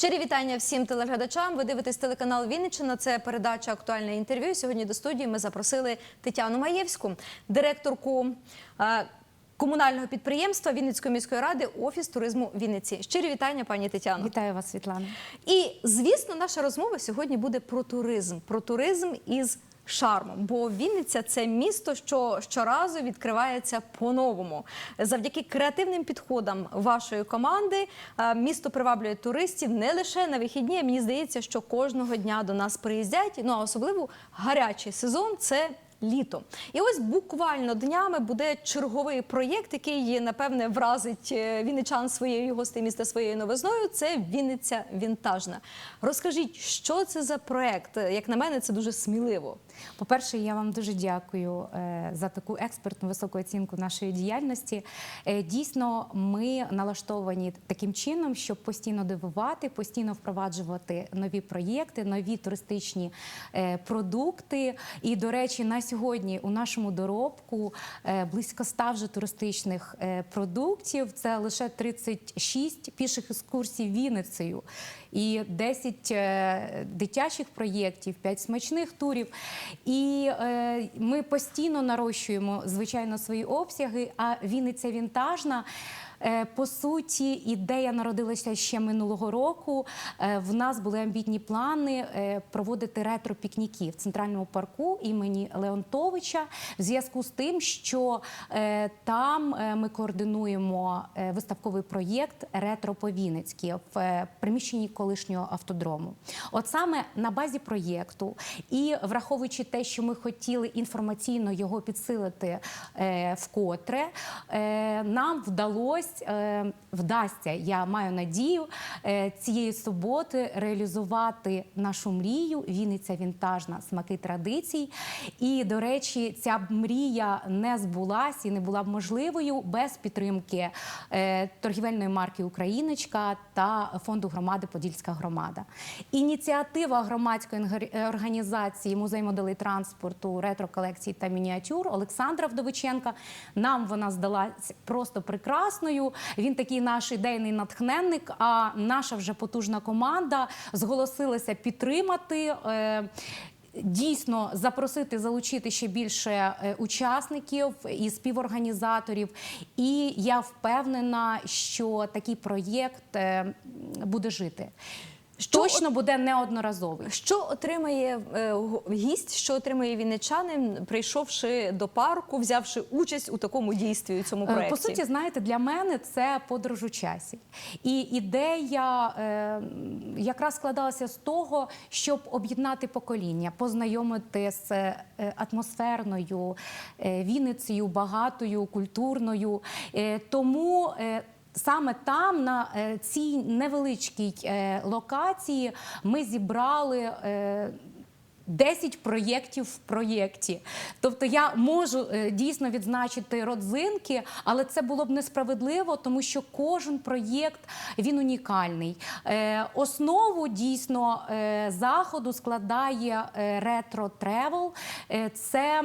Щирі вітання всім телеглядачам. Ви дивитесь телеканал Вінниччина. Це передача актуальне інтерв'ю. Сьогодні до студії ми запросили Тетяну Маєвську, директорку е, комунального підприємства Вінницької міської ради Офіс туризму Вінниці. Щирі вітання, пані Тетяно. Вітаю вас, Світлана. І звісно, наша розмова сьогодні буде про туризм, про туризм із шармом. Бо Вінниця це місто, що щоразу відкривається по-новому. Завдяки креативним підходам вашої команди е, місто приваблює туристів не лише на вихідні. а Мені здається, що кожного дня до нас приїздять. Ну а особливо гарячий сезон це. Літо, і ось буквально днями буде черговий проєкт, який напевне вразить е, вінничан своєю гостей своєю новизною. Це Вінниця Вінтажна. Розкажіть, що це за проєкт? Як на мене, це дуже сміливо. По-перше, я вам дуже дякую е, за таку експертну високу оцінку нашої діяльності. Е, Дійсно, ми налаштовані таким чином, щоб постійно дивувати, постійно впроваджувати нові проєкти, нові туристичні продукти. І, до речі, на сьогодні у нашому доробку е, близько 100 вже туристичних е, продуктів. Це лише 36 піших екскурсій Вінницею і 10 е, дитячих проєктів, 5 смачних турів. І ми постійно нарощуємо, звичайно, свої обсяги. А Вінниця вінтажна. Е, По суті, ідея народилася ще минулого року. Е, В нас були амбітні плани е, проводити ретро-пікніки в центральному парку імені Леонтовича в зв'язку з тим, що там ми координуємо виставковий проєкт Ретро по Вінницьки в приміщенні колишнього автодрому. От саме на базі проєкту і враховуючи те, що ми хотіли інформаційно його підсилити вкотре, нам вдалося е, вдасться, я маю надію, е, цієї суботи реалізувати нашу мрію Вінниця вінтажна смаки традицій. І, до речі, ця мрія не збулась і не була б можливою без підтримки е, торгівельної марки Україночка та фонду громади Подільська громада. Ініціатива громадської організації музей моделей транспорту, ретро-колекцій та мініатюр Олександра Вдовиченка. Нам вона здалась просто прекрасною. Він такий наш ідейний натхненник. А наша вже потужна команда зголосилася підтримати. е, Дійсно запросити залучити ще більше е, учасників і співорганізаторів. І я впевнена, що такий проєкт е, буде жити. Що Точно буде неодноразовий. Що отримає е, гість, що отримає вінничанин, прийшовши до парку, взявши участь у такому дійстві у цьому Е, проєкті? По суті, знаєте, для мене це подорож у часі. І ідея е, якраз складалася з того, щоб об'єднати покоління, познайомити з е, атмосферною е, Вінницею, багатою, культурною. Е, тому е, Саме там, на е, цій невеличкій е, локації, ми зібрали е, 10 проєктів в проєкті. Тобто я можу е, дійсно відзначити родзинки, але це було б несправедливо, тому що кожен проєкт він унікальний. Е, Основу дійсно е, заходу складає ретро тревел. Це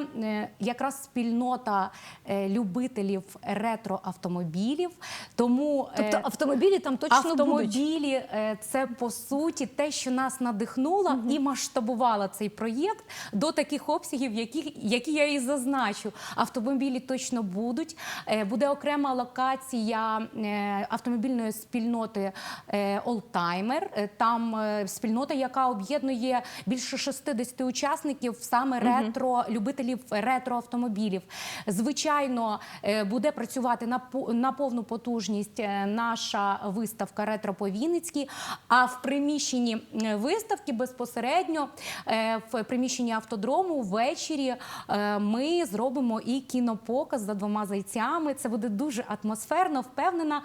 якраз спільнота любителів ретро автомобілів. Тому Тобто автомобілі там точно автомобілі е, це по суті те, що нас надихнуло і масштабувало цей проєкт до таких обсягів, які, які я і зазначу. Автомобілі точно будуть. Е, Буде окрема локація е, автомобільної спільноти е, Олтаймер. Там спільнота, яка об'єднує більше 60 учасників, саме ретро любителів ретро автомобілів. Звичайно, буде працювати на на повну потужність наша виставка Ретро по Вінницькій. А в приміщенні виставки безпосередньо в приміщенні автодрому ввечері е, ми зробимо і кінопоказ за двома зайцями. Це буде дуже атмосферно, впевнена.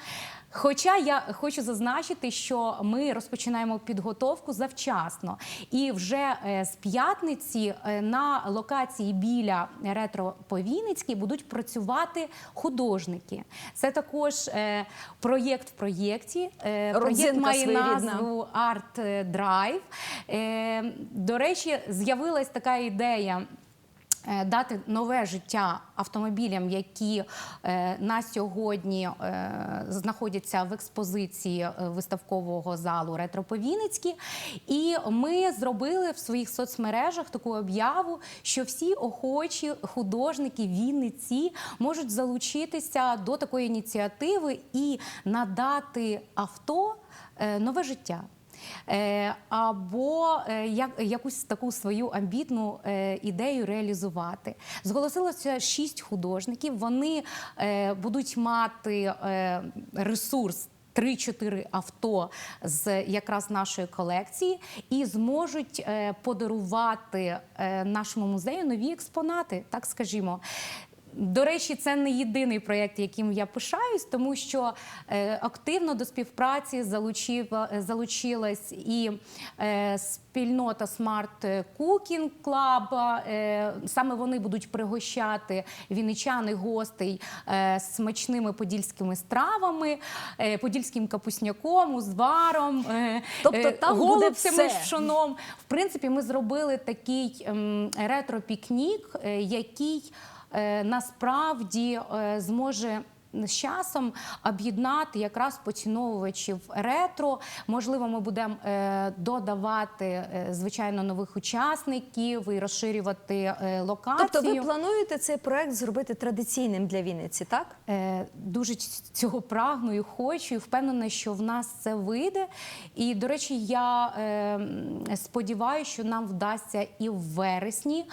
Хоча я хочу зазначити, що ми розпочинаємо підготовку завчасно, і вже е, з п'ятниці е, на локації біля ретро Повійницькій будуть працювати художники. Це також е, проєкт в проєкті. Проєкт має своєрідна. назву Арт Драйв. До речі, з'явилась така ідея. Е, Дати нове життя автомобілям, які е, на сьогодні е, знаходяться в експозиції виставкового залу Ретро по І ми зробили в своїх соцмережах таку об'яву, що всі охочі художники Вінниці можуть залучитися до такої ініціативи і надати авто нове життя. Е, Або е, як, якусь таку свою амбітну е, ідею реалізувати. Зголосилося шість художників. Вони будуть мати ресурс. 3-4 авто з якраз нашої колекції і зможуть подарувати нашому музею нові експонати, так скажімо. До речі, це не єдиний проєкт, яким я пишаюсь, тому що е, активно до співпраці залучила, залучилась і е, спільнота Smart Cooking Club. Е, саме вони будуть пригощати вінничан і гостей е, смачними подільськими стравами, е, подільським капусняком, узваром, е, Тобто е, там буде голубцями все. з пшоном. В принципі, ми зробили такий ем, ретро-пікнік, е, який е, насправді е, зможе. З часом об'єднати якраз поціновувачів ретро. Можливо, ми будемо е, додавати е, звичайно нових учасників і розширювати е, локацію. Тобто, ви плануєте цей проект зробити традиційним для Вінниці, так? Е, Дуже цього прагну і хочу, і впевнена, що в нас це вийде. І, до речі, я е, сподіваюся, що нам вдасться і в вересні.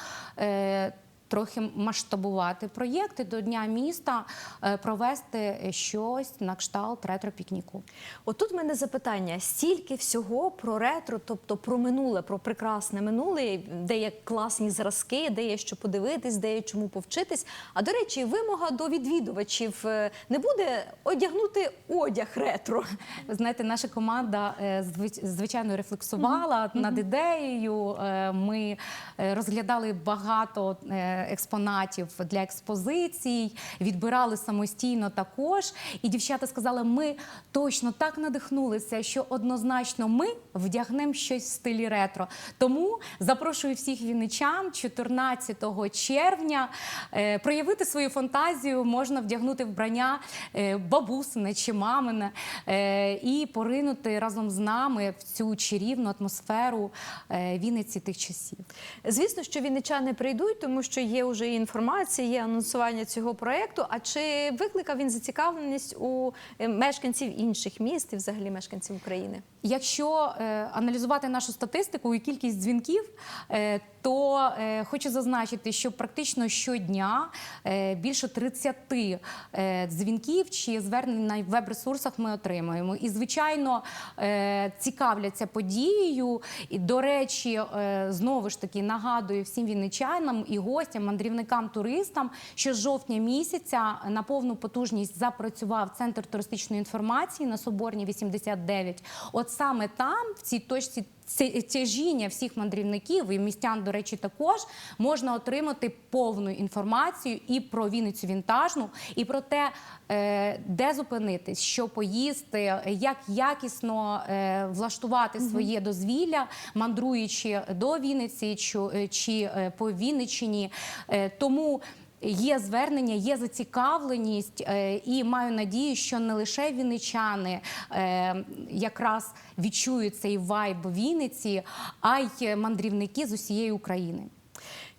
Трохи масштабувати проєкти до Дня міста, е, провести щось на кшталт ретро-пікніку. Отут в мене запитання: стільки всього про ретро, тобто про минуле, про прекрасне минуле, де є класні зразки, де є що подивитись, де є чому повчитись. А до речі, вимога до відвідувачів е, не буде одягнути одяг ретро. Ви знаєте, наша команда е, зви- звичайно рефлексувала над ідеєю. Ми розглядали багато експонатів для експозицій, відбирали самостійно також. І дівчата сказали, ми точно так надихнулися, що однозначно ми вдягнемо щось в стилі ретро. Тому запрошую всіх вінничан 14 червня е, проявити свою фантазію, можна вдягнути вбрання е, бабусине чи мамине е, і поринути разом з нами в цю чарівну атмосферу Вінниці тих часів. Звісно, що вінничани прийдуть, тому що є вже інформація, є анонсування цього проєкту. А чи викликав він зацікавленість у е, мешканців інших міст і взагалі мешканців України? Якщо е, аналізувати нашу статистику і кількість дзвінків, е, то е, хочу зазначити, що практично щодня е, більше 30 е, дзвінків чи звернень на веб-ресурсах ми отримуємо. І, звичайно, е, цікавляться подією. І, до речі, е, знову ж таки нагадую всім вінничанам і гостям, мандрівникам, туристам, що з жовтня місяця на повну потужність запрацював центр туристичної інформації на Соборній 89. От саме там, в цій точці ці- тяжіння всіх мандрівників і містян, до речі, також можна отримати повну інформацію і про Вінницю вінтажну, і про те, е, де зупинитись, що поїсти, як якісно е, влаштувати своє дозвілля, мандруючи до Вінниці чи, чи е, по Вінниччині. Е, Тому Є звернення, є зацікавленість, е, і маю надію, що не лише вінничани е, якраз відчують цей вайб Вінниці, а й мандрівники з усієї України.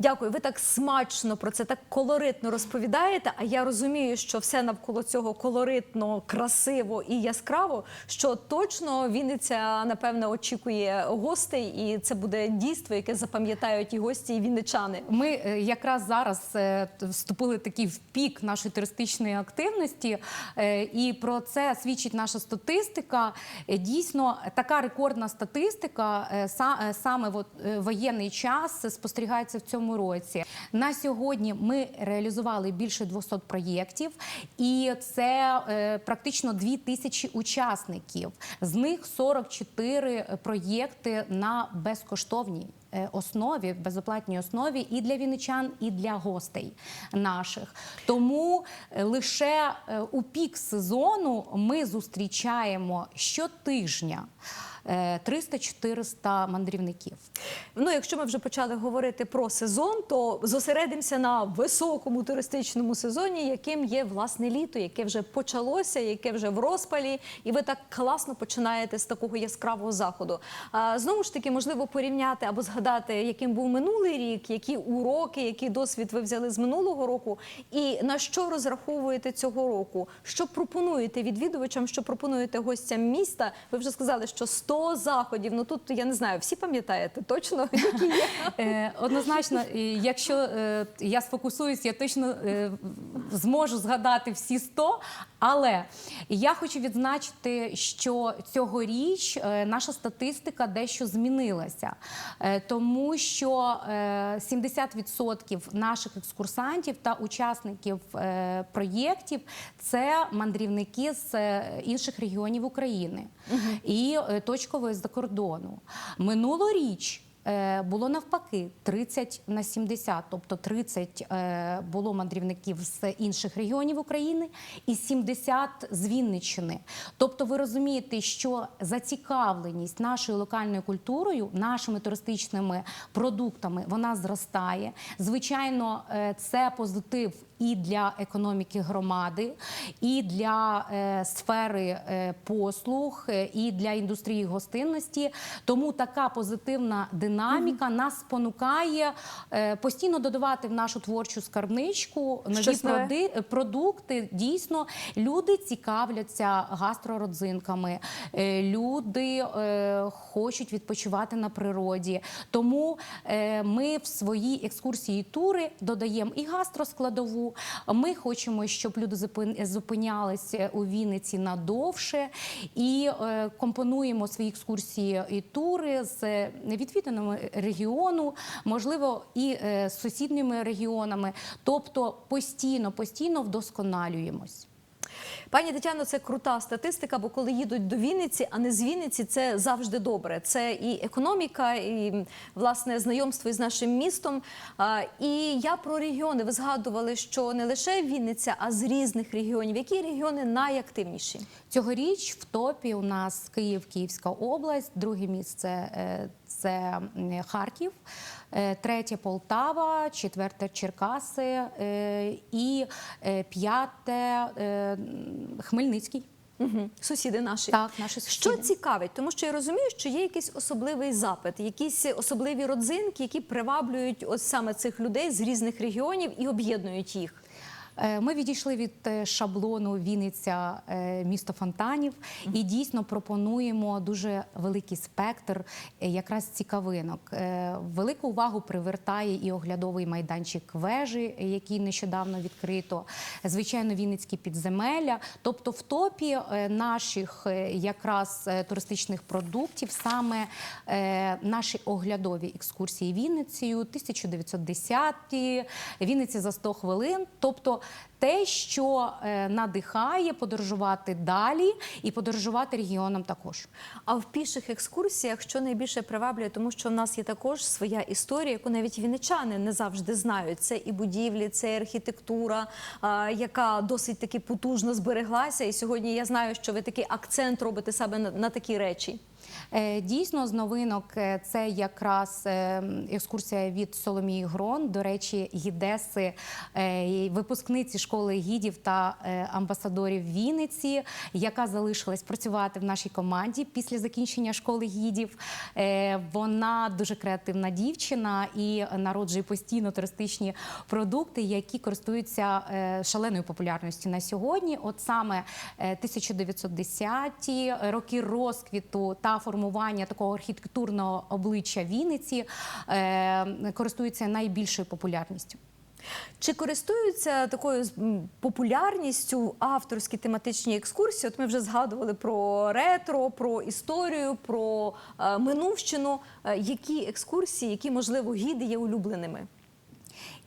Дякую, ви так смачно про це так колоритно розповідаєте. А я розумію, що все навколо цього колоритно, красиво і яскраво. Що точно Вінниця напевне очікує гостей, і це буде дійство, яке запам'ятають і гості, і вінничани. Ми е, якраз зараз е, вступили такий в пік нашої туристичної активності, е, і про це свідчить наша статистика. Дійсно, така рекордна статистика са- саме в воєнний час спостерігається в цьому році. На сьогодні ми реалізували більше 200 проєктів, і це е, практично 2 тисячі учасників. З них 44 проєкти на безкоштовній е, основі, безоплатній основі і для вінничан, і для гостей наших. Тому е, лише е, у пік сезону ми зустрічаємо щотижня 300-400 мандрівників. Ну, якщо ми вже почали говорити про сезон, то зосередимося на високому туристичному сезоні, яким є власне літо, яке вже почалося, яке вже в розпалі, і ви так класно починаєте з такого яскравого заходу. Знову ж таки, можливо, порівняти або згадати, яким був минулий рік, які уроки, який досвід ви взяли з минулого року, і на що розраховуєте цього року? Що пропонуєте відвідувачам, що пропонуєте гостям міста? Ви вже сказали, що 100 заходів. Ну тут я не знаю, всі пам'ятаєте точно, які є. Е, Однозначно, якщо е, я сфокусуюсь, я точно е, зможу згадати всі 100, але я хочу відзначити, що цьогоріч е, наша статистика дещо змінилася, Е, тому що е, 70% наших екскурсантів та учасників е, проєктів це мандрівники з е, інших регіонів України. І е, точково з-за кордону. Минулоріч е, було навпаки 30 на 70, тобто 30 е, було мандрівників з інших регіонів України і 70 з Вінниччини. Тобто, ви розумієте, що зацікавленість нашою локальною культурою, нашими туристичними продуктами, вона зростає. Звичайно, е, це позитив. І для економіки громади, і для е, сфери е, послуг, е, і для індустрії гостинності. Тому така позитивна динаміка нас спонукає постійно додавати в нашу творчу скарбничку нові проди- продукти. Дійсно, люди цікавляться гастрородзинками, люди хочуть відпочивати на природі. Тому ми в свої екскурсії і тури додаємо і гастроскладову. Ми хочемо, щоб люди зупин- зупинялися у Вінниці надовше і е, компонуємо свої екскурсії і тури з відвіданими регіону, можливо, і е, з сусідніми регіонами. Тобто постійно, постійно вдосконалюємось. Пані Тетяно, це крута статистика, бо коли їдуть до Вінниці, а не з Вінниці, це завжди добре. Це і економіка, і власне знайомство із нашим містом. І я про регіони. Ви згадували, що не лише Вінниця, а з різних регіонів. Які регіони найактивніші? Цьогоріч в топі у нас Київ, Київська область, друге місце е, це Харків, е, третє Полтава, четверте Черкаси е, і п'яте Хмельницький. Угу. Сусіди наші. Так, наші Що цікавить, тому що я розумію, що є якийсь особливий запит, якісь особливі родзинки, які приваблюють ось саме цих людей з різних регіонів і об'єднують їх. Е, Ми відійшли від е, шаблону Вінниця е, місто фонтанів і дійсно пропонуємо дуже великий спектр якраз цікавинок. Велику увагу привертає і оглядовий майданчик вежі, який нещодавно відкрито. Звичайно, Вінницькі підземелля. Тобто, в топі наших якраз туристичних продуктів саме наші оглядові екскурсії Вінницею, 1910-ті, Вінниця за 100 хвилин. Тобто те, що е, надихає подорожувати далі і подорожувати регіоном також. А в піших екскурсіях що найбільше приваблює, тому що в нас є також своя історія, яку навіть вінничани не завжди знають. Це і будівлі, це і архітектура, яка досить таки потужно збереглася. І сьогодні я знаю, що ви такий акцент робите саме на такі речі. Е, Дійсно, з новинок е, це якраз е, екскурсія від Соломії Грон. До речі, гідеси, випускниці школи гідів та амбасадорів Вінниці, яка залишилась працювати в нашій команді після закінчення школи гідів. Вона дуже креативна дівчина і народжує постійно туристичні продукти, які користуються шаленою популярністю на сьогодні. От саме е, 1910-ті роки розквіту та формування такого архітектурного обличчя Вінниці е, користуються найбільшою популярністю. Чи користуються такою популярністю авторські тематичні екскурсії? От ми вже згадували про ретро, про історію, про е, минувщину. Е, які екскурсії, які можливо гіди є улюбленими?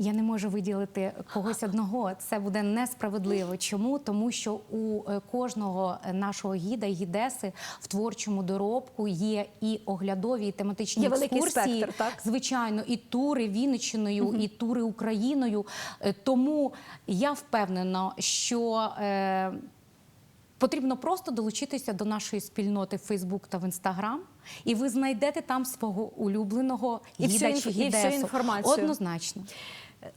Я не можу виділити когось одного. Це буде несправедливо. Чому? Тому що у е, кожного нашого гіда гідеси в творчому доробку є і оглядові, і тематичні Є екскурсії. спектр, так? Звичайно, і тури Вінниччиною, і тури Україною. Е, Тому я впевнена, що. Е, Потрібно просто долучитися до нашої спільноти в Facebook та в Instagram, і ви знайдете там свого улюбленого гіда чи інф- і всю гідесу. інформацію. Однозначно.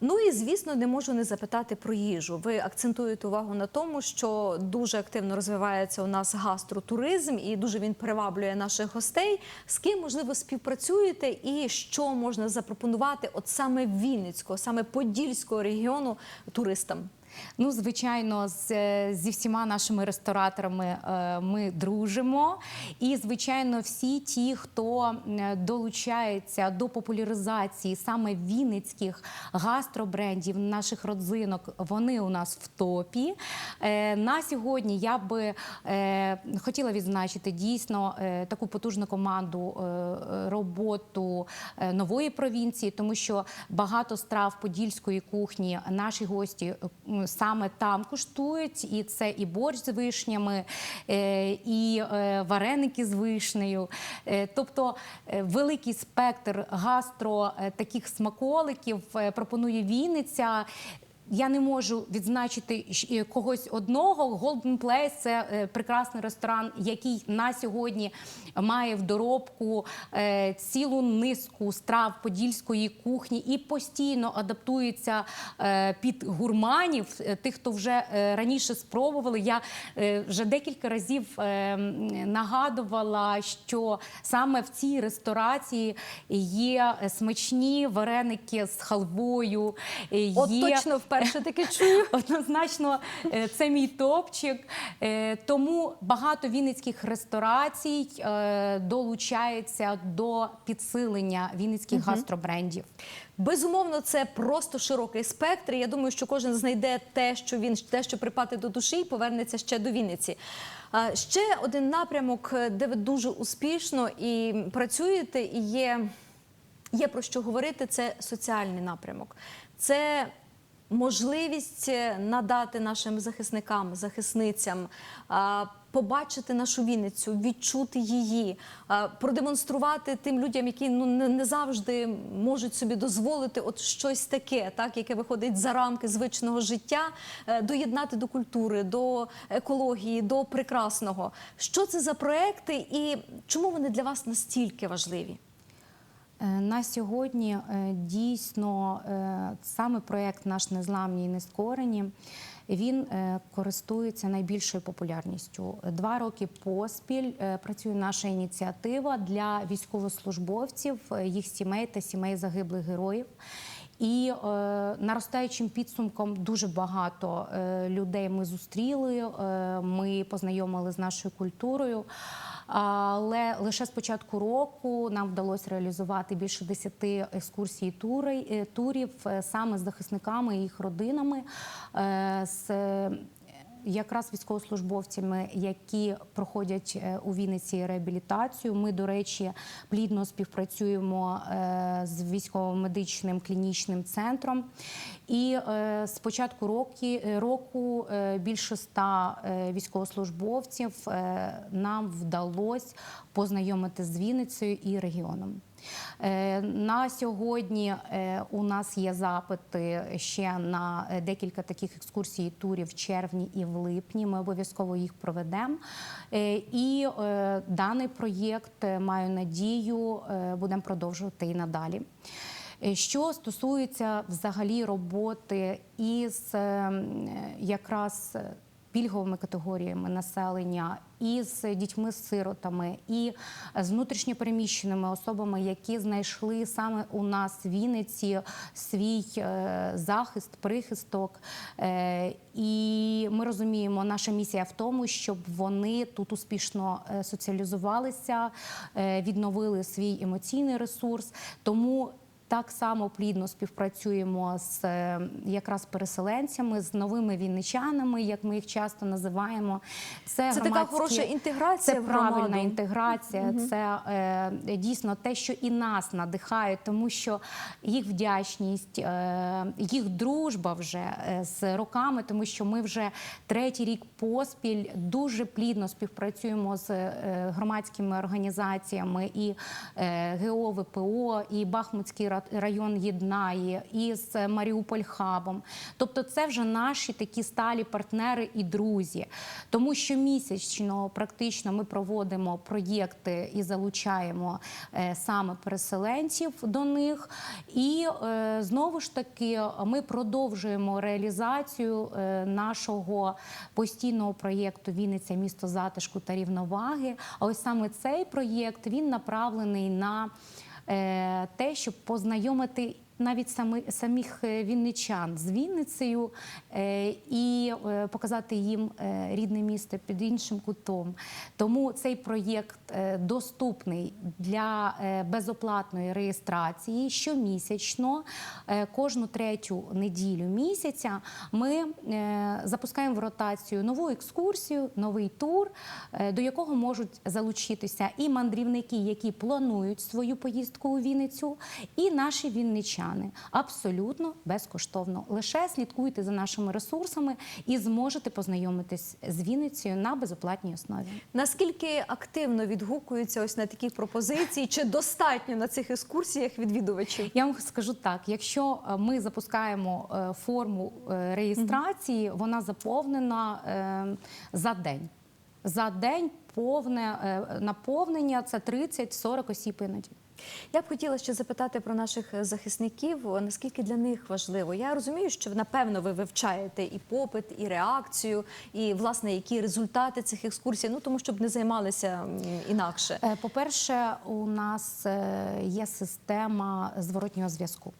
Ну і звісно, не можу не запитати про їжу. Ви акцентуєте увагу на тому, що дуже активно розвивається у нас гастротуризм, і дуже він приваблює наших гостей. З ким можливо співпрацюєте, і що можна запропонувати, от саме Вінницького, саме Подільського регіону туристам? Ну, звичайно, з, е, зі всіма нашими рестораторами е, ми дружимо. І, звичайно, всі ті, хто е, долучається до популяризації саме вінницьких гастробрендів, наших родзинок, вони у нас в топі. На сьогодні я би хотіла відзначити дійсно таку потужну команду роботу нової провінції, тому що багато страв подільської кухні наші гості саме там куштують, і це і борщ з вишнями, е, і е, вареники з вишнею. Е, Тобто великий спектр гастро таких смаколиків пропонує Вінниця. Я не можу відзначити е, когось одного. Golden Place – це е, прекрасний ресторан, який на сьогодні має в доробку е, цілу низку страв подільської кухні і постійно адаптується під гурманів, тих, хто вже раніше спробували. Я вже декілька разів нагадувала, що саме в цій ресторації є смачні вареники з халвою. е, От є... точно вперше таке чую. Однозначно, е, це мій топчик. Е, Тому багато вінницьких ресторацій е, долучається до підсилення вінницьких гастробрендів. Безумовно, це просто широкий спектр. Я думаю, що кожен знайде те, що він те, що припати до душі, і повернеться ще до Вінниці. Ще один напрямок, де ви дуже успішно і працюєте, і є, є про що говорити. Це соціальний напрямок. Це можливість е, надати нашим захисникам, захисницям. Побачити нашу Вінницю, відчути її, продемонструвати тим людям, які ну не, завжди можуть собі дозволити от щось таке, так яке виходить за рамки звичного життя, е, доєднати до культури, до екології, до прекрасного. Що це за проекти і чому вони для вас настільки важливі? Е, На сьогодні е, дійсно е, саме проєкт наш незламні і нескорені. Він користується найбільшою популярністю. Два роки поспіль працює наша ініціатива для військовослужбовців, їх сімей та сімей загиблих героїв. І е, наростаючим підсумком дуже багато людей ми зустріли, е, ми познайомили з нашою культурою. Але лише з початку року нам вдалося реалізувати більше 10 екскурсій е, турів е, саме з захисниками і їх родинами. е, з Якраз військовослужбовцями, які проходять е, у Вінниці реабілітацію. Ми, до речі, плідно співпрацюємо е, з військово-медичним клінічним центром. І е, з початку роки, року більше ста військовослужбовців нам вдалося познайомити з Вінницею і регіоном. Е, На сьогодні е, у нас є запити ще на е, декілька таких екскурсій турів в червні і в липні. Ми обов'язково їх проведемо. І даний проєкт маю надію, будемо продовжувати і надалі. Що стосується взагалі роботи із якраз пільговими категоріями населення, і з дітьми-сиротами, і з внутрішньопереміщеними особами, які знайшли саме у нас в Вінниці свій е, захист, прихисток. Е, І ми розуміємо, наша місія в тому, щоб вони тут успішно е, соціалізувалися, відновили свій емоційний ресурс. Тому так само плідно співпрацюємо з е, якраз переселенцями, з новими вінничанами, як ми їх часто називаємо. Це така хороша інтеграція Це правильна громаду. інтеграція. Це е, дійсно те, що і нас надихає, тому що їх вдячність, е, їх дружба вже е, з роками, тому що ми вже третій рік поспіль дуже плідно співпрацюємо з е, громадськими організаціями і е, ГО, ВПО, і Бахмутський район єднає, із Маріуполь Хабом. Тобто, це вже наші такі сталі партнери і друзі. Тому що місячно практично ми проводимо проєкти і залучаємо е, саме переселенців до них. І е, знову ж таки ми продовжуємо реалізацію е, нашого постійного проєкту Вінниця місто затишку та рівноваги. А ось саме цей проєкт він направлений на те, щоб познайомити. Навіть самі, самих е, вінничан з Вінницею е, і е, показати їм рідне місто під іншим кутом. Тому цей проєкт доступний для безоплатної реєстрації щомісячно. Кожну третю неділю місяця ми запускаємо в ротацію нову екскурсію, новий тур, до якого можуть залучитися і мандрівники, які планують свою поїздку у Вінницю, і наші вінничани. Абсолютно безкоштовно. Лише слідкуйте за нашими ресурсами і зможете познайомитись з Вінницею на безоплатній основі. Наскільки активно відгукуються ось на такі пропозиції? Чи достатньо на цих екскурсіях відвідувачів? Я вам скажу так: якщо е, ми запускаємо е, форму е, реєстрації, вона заповнена е, за день. За день повне наповнення це 30-40 осіб іноді. Я б хотіла ще запитати про наших захисників, наскільки для них важливо. Я розумію, що напевно ви вивчаєте і попит, і реакцію, і власне які результати цих екскурсій. Ну тому щоб не займалися інакше. Е, По-перше, у нас е, є система зворотнього зв'язку.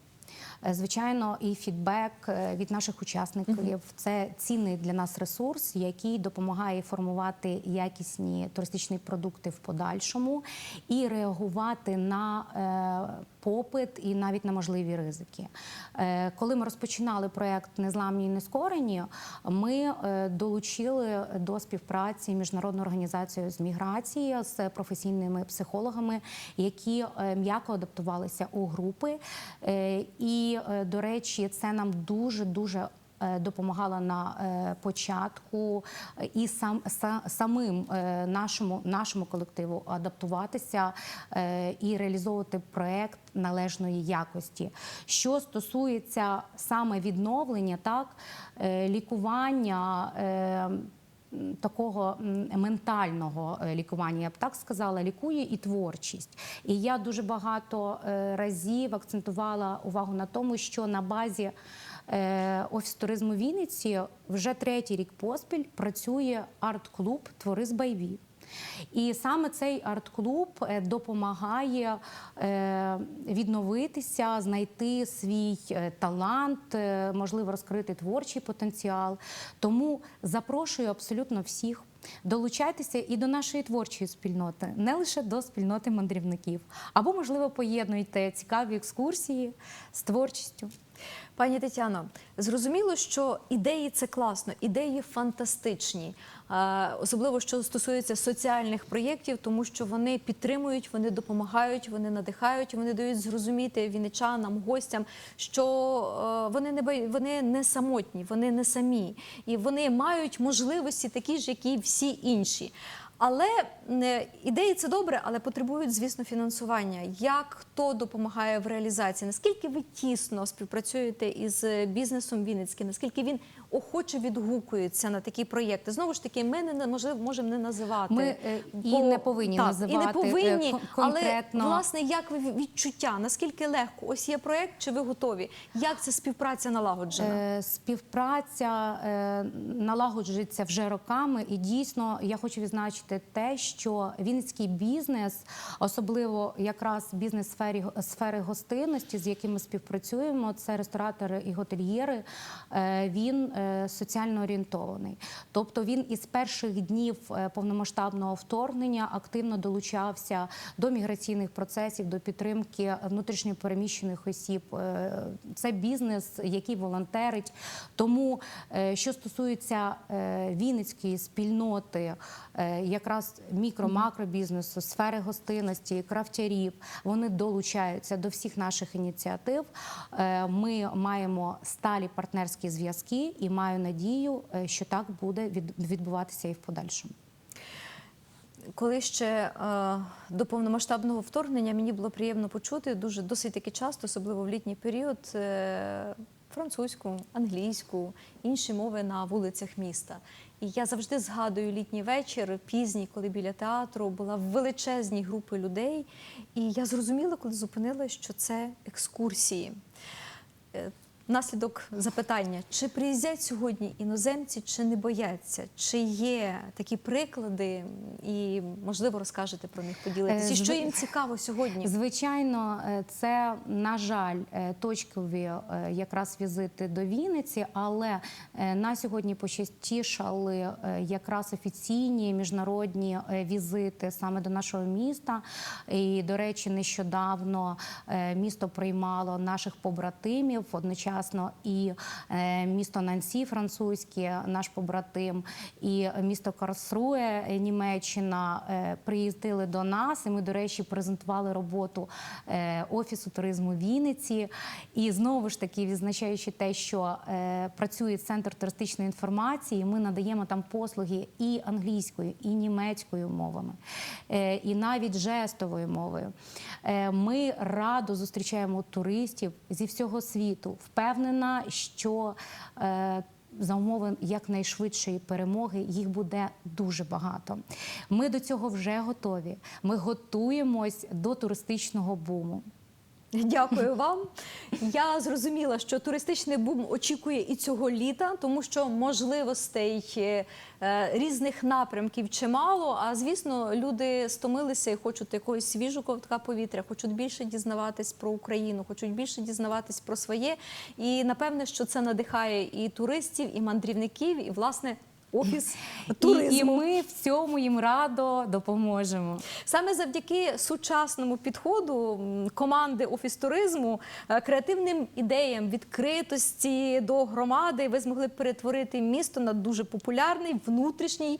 Е, Звичайно, і фідбек е, від наших учасників це цінний для нас ресурс, який допомагає формувати якісні туристичні продукти в подальшому і реагувати на е, попит і навіть на можливі ризики. Е, Коли ми розпочинали проект Незламні і нескорені, ми е, долучили до співпраці міжнародну організацію з міграції з професійними психологами, які е, м'яко адаптувалися у групи. І, до речі, це нам дуже дуже. Е, Допомагала на е, початку і сам самим е, нашому нашому колективу адаптуватися і реалізовувати проект належної якості. Що стосується саме відновлення, так лікування. Такого ментального лікування, я б так сказала, лікує і творчість. І я дуже багато разів акцентувала увагу на тому, що на базі е, офісу туризму Вінниці вже третій рік поспіль працює арт-клуб Твори з Байві. І саме цей арт-клуб е, допомагає е, відновитися, знайти свій талант, можливо, розкрити творчий потенціал. Тому запрошую абсолютно всіх. Долучайтеся і до нашої творчої спільноти, не лише до спільноти мандрівників, або, можливо, поєднуйте цікаві екскурсії з творчістю. Пані Тетяно, зрозуміло, що ідеї це класно, ідеї фантастичні, особливо що стосується соціальних проєктів, тому що вони підтримують, вони допомагають, вони надихають, вони дають зрозуміти вінничанам, гостям, що е, вони не бай- вони не самотні, вони не самі, і вони мають можливості такі ж, як і всі інші. Але е, ідеї це добре, але потребують, звісно, фінансування. Як хто допомагає в реалізації? Наскільки ви тісно співпрацюєте із е, бізнесом Вінницьким? Наскільки він охоче відгукується на такі проєкти? Знову ж таки, ми не можливо можемо не називати Ми, е, і не повинні так, називати, і не повинні, е, кон- але власне як ви відчуття? Наскільки легко? Ось є проєкт, чи ви готові? Як ця співпраця налагоджена? Е, Співпраця налагоджується вже роками, і дійсно я хочу відзначити те, що вінницький бізнес, особливо якраз бізнес сфері сфери гостинності, з якими співпрацюємо, це ресторатори і готельєри. Він соціально орієнтований. Тобто він із перших днів е, повномасштабного вторгнення активно долучався до міграційних процесів, до підтримки внутрішньопереміщених осіб. Е, Це бізнес, який волонтерить. Тому, е, що стосується вінницької спільноти, якраз мікро-макробізнесу, сфери гостинності, крафтярів, вони долучаються до всіх наших ініціатив. Ми маємо сталі партнерські зв'язки і маю надію, е, що так буде відбуватися і в подальшому. коли ще е, до повномасштабного вторгнення мені було приємно почути дуже досить таки часто, особливо в літній період, е, французьку, англійську, інші мови на вулицях міста. І я завжди згадую літній вечір, пізній, коли біля театру була величезні групи людей. І я зрозуміла, коли зупинилася, що це екскурсії. Наслідок запитання: чи приїздять сьогодні іноземці, чи не бояться? Чи є такі приклади, і можливо розкажете про них, поділитися? Е, І що їм цікаво сьогодні? Звичайно, е, це на жаль е, точкові якраз візити до Вінниці, але на сьогодні почастішали якраз офіційні міжнародні візити саме до нашого міста. І, до речі, нещодавно місто приймало наших побратимів одночасно і е, місто Нансі, французьке, наш побратим, і місто Карлсруе, е, Німеччина е, приїздили до нас. І ми, до речі, презентували роботу е, офісу туризму Вінниці. І знову ж таки, відзначаючи те, що працює центр туристичної інформації, ми надаємо там послуги і англійською, і німецькою мовами, і навіть жестовою мовою. Ми радо зустрічаємо туристів зі всього світу. Впевнена, що е, за умови якнайшвидшої перемоги їх буде дуже багато. Ми до цього вже готові. Ми готуємось до туристичного буму. Дякую вам. Я зрозуміла, що туристичний бум очікує і цього літа, тому що можливостей е, різних напрямків чимало. А звісно, люди стомилися і хочуть якогось свіжого ковтка повітря, хочуть більше дізнаватись про Україну, хочуть більше дізнаватись про своє. І напевне, що це надихає і туристів, і мандрівників, і власне офіс туризму. І, і ми в цьому їм радо допоможемо. Саме завдяки сучасному підходу команди офіс туризму, е, креативним ідеям, відкритості до громади, ви змогли перетворити місто на дуже популярний внутрішній.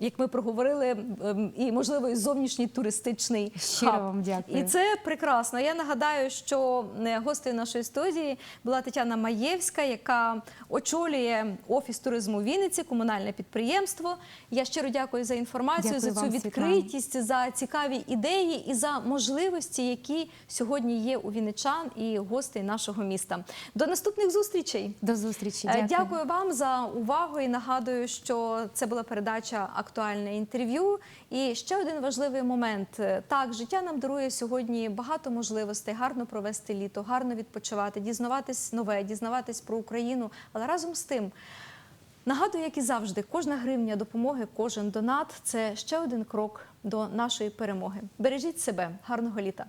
Як ми проговорили, ем, і можливо і зовнішній туристичний Щиро хаб. вам дякую. І це прекрасно. Я нагадаю, що е, гостею нашої студії була Тетяна Маєвська, яка очолює офіс туризму Вінниці, комунальне підприємство. Я щиро дякую за інформацію, Дякую за цю вам, Світлана. відкритість, за цікаві ідеї і за можливості, які сьогодні є у вінничан і гостей нашого міста. До наступних зустрічей. До зустрічі. Е, Дякую. Дякую вам за увагу і нагадую, що це була передача Актуальне інтерв'ю. І ще один важливий момент. Е, Так, життя нам дарує сьогодні багато можливостей гарно провести літо, гарно відпочивати, дізнаватись нове, дізнаватись про Україну. Але разом з тим. Нагадую, як і завжди, кожна гривня допомоги, кожен донат це ще один крок до нашої перемоги. Бережіть себе, гарного літа.